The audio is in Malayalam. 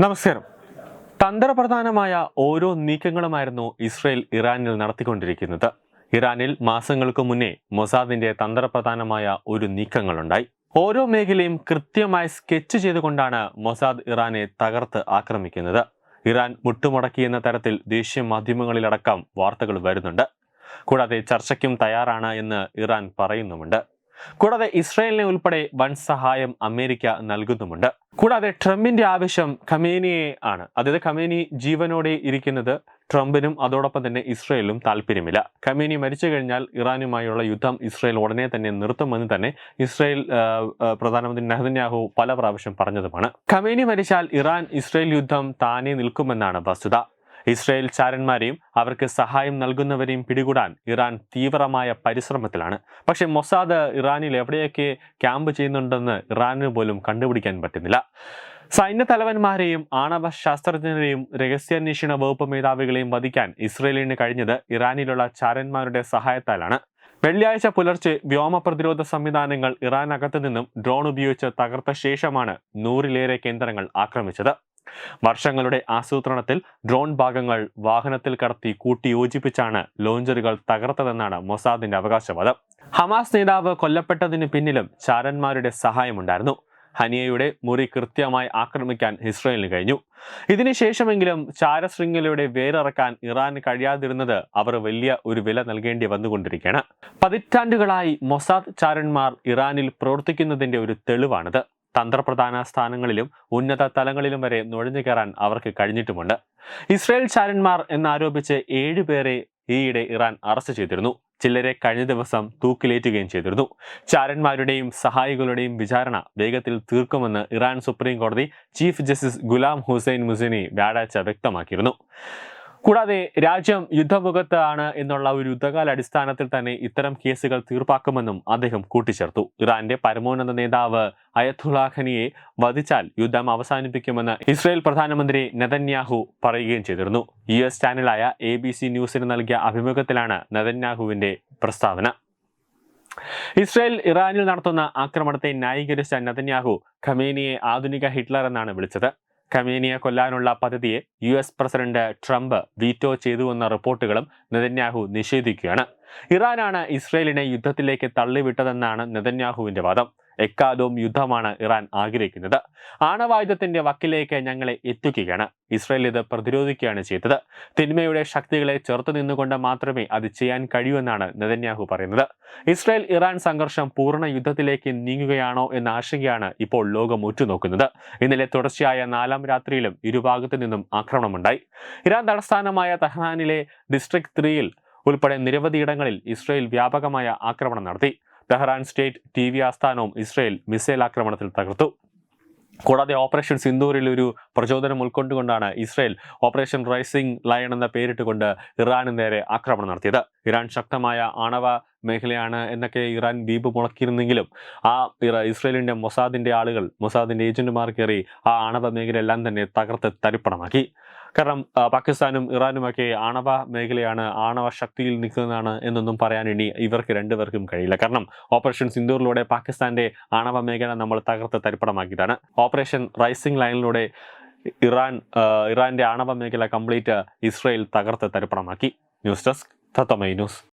നമസ്കാരം. തന്ത്രപ്രധാനമായ ഓരോ നീക്കങ്ങളുമായിരുന്നു ഇസ്രയേൽ ഇറാനിൽ നടത്തിക്കൊണ്ടിരിക്കുന്നത്. ഇറാനിൽ മാസങ്ങൾക്ക് മുന്നേ മൊസാദിന്റെ തന്ത്രപ്രധാനമായ ഒരു നീക്കങ്ങളുണ്ടായി. ഓരോ മേഖലയും കൃത്യമായി സ്കെച്ച് ചെയ്തുകൊണ്ടാണ് മൊസാദ് ഇറാനെ തകർത്ത് ആക്രമിക്കുന്നത്. ഇറാൻ മുട്ടുമുടക്കിയെന്ന തരത്തിൽ ദേശീയ മാധ്യമങ്ങളിലടക്കം വാർത്തകൾ വരുന്നുണ്ട്. കൂടാതെ ചർച്ചയ്ക്കും തയ്യാറാണ് എന്ന് ഇറാൻ പറയുന്നുമുണ്ട്. കൂടാതെ ഇസ്രായേലിനെ ഉൾപ്പെടെ വൻ സഹായം അമേരിക്ക നൽകുന്നുമുണ്ട്. കൂടാതെ ട്രംപിന്റെ ആവശ്യം ഖമേനിയെ ആണ്. അതായത് ഖമേനി ജീവനോടെ ഇരിക്കുന്നത് ട്രംപിനും അതോടൊപ്പം തന്നെ ഇസ്രയേലും താല്പര്യമില്ല. ഖമേനി മരിച്ചു കഴിഞ്ഞാൽ ഇറാനുമായുള്ള യുദ്ധം ഇസ്രയേൽ ഉടനെ തന്നെ നിർത്തുമെന്ന് തന്നെ ഇസ്രയേൽ പ്രധാനമന്ത്രി നെഹന്യാഹു പല പ്രാവശ്യം പറഞ്ഞതുമാണ്. ഖമേനി മരിച്ചാൽ ഇറാൻ ഇസ്രയേൽ യുദ്ധം താനെ നിൽക്കുമെന്നാണ് വസ്തുത. ഇസ്രയേൽ ചാരന്മാരെയും അവർക്ക് സഹായം നൽകുന്നവരെയും പിടികൂടാൻ ഇറാൻ തീവ്രമായ പരിശ്രമത്തിലാണ്. പക്ഷേ മൊസാദ് ഇറാനിൽ എവിടെയൊക്കെ ക്യാമ്പ് ചെയ്യുന്നുണ്ടെന്ന് ഇറാനിന് പോലും കണ്ടുപിടിക്കാൻ പറ്റുന്നില്ല. സൈന്യ തലവന്മാരെയും ആണവ ശാസ്ത്രജ്ഞരെയും രഹസ്യാന്വേഷണ വകുപ്പ് മേധാവികളെയും വധിക്കാൻ ഇസ്രയേലിന് കഴിഞ്ഞത് ഇറാനിലുള്ള ചാരന്മാരുടെ സഹായത്താലാണ്. വെള്ളിയാഴ്ച പുലർച്ചെ വ്യോമ പ്രതിരോധ സംവിധാനങ്ങൾ ഇറാനകത്തു നിന്നും ഡ്രോൺ ഉപയോഗിച്ച് തകർത്ത ശേഷമാണ് നൂറിലേറെ കേന്ദ്രങ്ങൾ ആക്രമിച്ചത്. വർഷങ്ങളുടെ ആസൂത്രണത്തിൽ ഡ്രോൺ ഭാഗങ്ങൾ വാഹനത്തിൽ കടത്തി കൂട്ടി യോജിപ്പിച്ചാണ് ലോഞ്ചറുകൾ തകർത്തതെന്നാണ് മൊസാദിന്റെ അവകാശവാദം. ഹമാസ് നേതാവ് കൊല്ലപ്പെട്ടതിന് പിന്നിലും ചാരന്മാരുടെ സഹായമുണ്ടായിരുന്നു. ഹനിയയുടെ മുറി കൃത്യമായി ആക്രമിക്കാൻ ഇസ്രയേലിന് കഴിഞ്ഞു. ഇതിനുശേഷമെങ്കിലും ചാരശൃംഖലയുടെ വേരിറക്കാൻ ഇറാന് കഴിയാതിരുന്നത് അവർ വലിയ ഒരു വില നൽകേണ്ടി വന്നുകൊണ്ടിരിക്കുകയാണ്. പതിറ്റാണ്ടുകളായി മൊസാദ് ചാരന്മാർ ഇറാനിൽ പ്രവർത്തിക്കുന്നതിന്റെ ഒരു തെളിവാണിത്. തന്ത്രപ്രധാന സ്ഥാനങ്ങളിലും ഉന്നത തലങ്ങളിലും വരെ നുഴഞ്ഞു കയറാൻ അവർക്ക് കഴിഞ്ഞിട്ടുമുണ്ട്. ഇസ്രായേൽ ചാരന്മാർ എന്നാരോപിച്ച് ഏഴുപേരെ ഈയിടെ ഇറാൻ അറസ്റ്റ് ചെയ്തിരുന്നു. ചിലരെ കഴിഞ്ഞ ദിവസം തൂക്കിലേറ്റുകയും ചെയ്തിരുന്നു. ചാരന്മാരുടെയും സഹായികളുടെയും വിചാരണ വേഗത്തിൽ തീർക്കുമെന്ന് ഇറാൻ സുപ്രീം കോടതി chief justice Gholam Hossein Mohseni വ്യാഴാഴ്ച വ്യക്തമാക്കിയിരുന്നു. കൂടാതെ രാജ്യം യുദ്ധമുഖത്താണ് എന്നുള്ള ഒരു യുദ്ധകാല അടിസ്ഥാനത്തിൽ തന്നെ ഇത്തരം കേസുകൾ തീർപ്പാക്കുമെന്നും അദ്ദേഹം കൂട്ടിച്ചേർത്തു. ഇറാന്റെ പരമോന്നത നേതാവ് അയത്തുലാഖനിയെ ഖനിയെ വധിച്ചാൽ യുദ്ധം അവസാനിപ്പിക്കുമെന്ന് ഇസ്രായേൽ പ്രധാനമന്ത്രി നെതന്യാഹു പറയുകയും ചെയ്തിരുന്നു. യു എസ് ചാനലായ എ ബി സി ന്യൂസിന് നൽകിയ അഭിമുഖത്തിലാണ് നെതന്യാഹുവിന്റെ പ്രസ്താവന. ഇസ്രായേൽ ഇറാനിൽ നടത്തുന്ന ആക്രമണത്തെ ന്യായീകരിച്ച നെതന്യാഹു ഖമേനിയെ ആധുനിക ഹിറ്റ്ലർ എന്നാണ് വിളിച്ചത്. ഖമേനിയെ കൊല്ലാനുള്ള പദ്ധതിയെ U S president Trump veto ചെയ്തുവെന്ന റിപ്പോർട്ടുകളും നെതന്യാഹു നിഷേധിക്കുകയാണ്. ഇറാനാണ് ഇസ്രയേലിനെ യുദ്ധത്തിലേക്ക് തള്ളിവിട്ടതെന്നാണ് നെതന്യാഹുവിന്റെ വാദം. എക്കാലവും യുദ്ധമാണ് ഇറാൻ ആഗ്രഹിക്കുന്നത്. ആണവായുധത്തിന്റെ വക്കിലേക്ക് ഞങ്ങളെ എത്തിക്കുകയാണ്. ഇസ്രയേൽ ഇത് പ്രതിരോധിക്കുകയാണ് ചെയ്തത്. തിന്മയുടെ ശക്തികളെ ചെറുത്തു നിന്നുകൊണ്ട് മാത്രമേ അത് ചെയ്യാൻ കഴിയൂ എന്നാണ് നെതന്യാഹു പറയുന്നത്. ഇസ്രയേൽ ഇറാൻ സംഘർഷം പൂർണ യുദ്ധത്തിലേക്ക് നീങ്ങുകയാണോ എന്ന ആശങ്കയാണ് ഇപ്പോൾ ലോകം ഉറ്റുനോക്കുന്നത്. ഇന്നലെ തുടർച്ചയായ നാലാം രാത്രിയിലും ഇരുഭാഗത്തു നിന്നും ആക്രമണമുണ്ടായി. ഇറാൻ തലസ്ഥാനമായ തെഹ്റാനിലെ ഡിസ്ട്രിക്ട് ത്രീയിൽ ഉൾപ്പെടെ നിരവധി ഇടങ്ങളിൽ ഇസ്രയേൽ വ്യാപകമായ ആക്രമണം നടത്തി. തെഹ്റാൻ സ്റ്റേറ്റ് ടി വി ആസ്ഥാനവും ഇസ്രയേൽ മിസൈൽ ആക്രമണത്തിൽ തകർത്തു. കൂടാതെ ഓപ്പറേഷൻ സിന്ദൂരിൽ ഒരു പ്രചോദനം ഉൾക്കൊണ്ടുകൊണ്ടാണ് ഇസ്രയേൽ ഓപ്പറേഷൻ റൈസിംഗ് ലയൺ എന്ന പേരിട്ടുകൊണ്ട് ഇറാന് നേരെ ആക്രമണം നടത്തിയത്. ഇറാൻ ശക്തമായ ആണവ മേഖലയാണ് എന്നൊക്കെ ഇറാൻ ദ്വീപ് മുളക്കിയിരുന്നെങ്കിലും ആ ഇറ- മൊസാദിന്റെ ആളുകൾ മൊസാദിന്റെ ഏജന്റുമാർ കയറി ആ ആണവ മേഖലയെല്ലാം തന്നെ തകർത്ത് തരിപ്പണമാക്കി. കാരണം പാകിസ്ഥാനും ഇറാനുമൊക്കെ ആണവ മേഖലയാണ് ആണവ ശക്തിയിൽ നിൽക്കുന്നതാണ് എന്നൊന്നും പറയാൻ ഇനി ഇവർക്ക് രണ്ടുപേർക്കും കഴിയില്ല. കാരണം ഓപ്പറേഷൻ സിന്ദൂറിലൂടെ പാകിസ്ഥാന്റെ ആണവ മേഖല നമ്മൾ തകർത്ത് തരിപ്പണമാക്കിയതാണ്. ഓപ്പറേഷൻ റൈസിംഗ് ലൈനിലൂടെ ഇറാൻ ഇറാന്റെ ആണവ മേഖല കംപ്ലീറ്റ് ഇസ്രയേൽ തകർത്ത് തരിപ്പണമാക്കി. ന്യൂസ് ഡെസ്ക് തത്തമൈ ന്യൂസ്.